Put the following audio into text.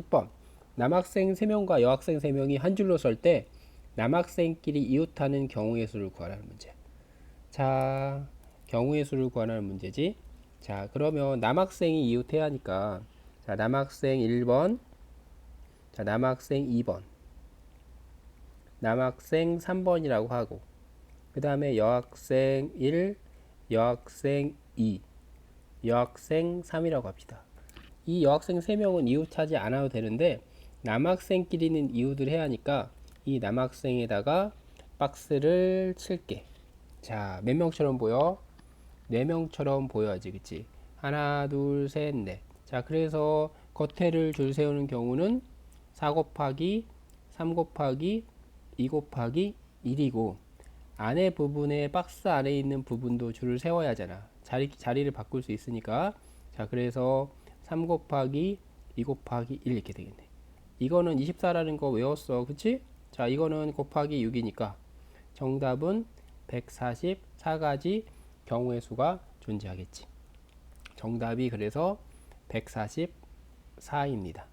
10번. 남학생 3명과 여학생 3명이 한 줄로 설 때 남학생끼리 이웃하는 경우의 수를 구하라는 문제. 자, 경우의 수를 구하라는 문제지. 자, 그러면 남학생이 이웃해야 하니까 자, 남학생 1번, 자, 남학생 2번, 남학생 3번이라고 하고 그 다음에 여학생 1, 여학생 2, 여학생 3이라고 합시다. 이 여학생 3명은 이웃하지 않아도 되는데 남학생끼리는 이웃을 해야 하니까 이 남학생에다가 박스를 칠게. 자, 몇 명처럼 보여? 4명처럼 보여야지, 그치? 하나, 둘, 셋, 넷. 자, 그래서 겉에를 줄 세우는 경우는 4 곱하기 3 곱하기 2 곱하기 1이고 안에 부분에 박스 안에 있는 부분도 줄을 세워야 하잖아. 자리, 자리를 바꿀 수 있으니까. 자, 그래서 3 곱하기 2 곱하기 1 이렇게 되겠네. 이거는 24라는 거 외웠어. 그치? 자, 이거는 곱하기 6이니까 정답은 144가지 경우의 수가 존재하겠지. 정답이 그래서 144입니다.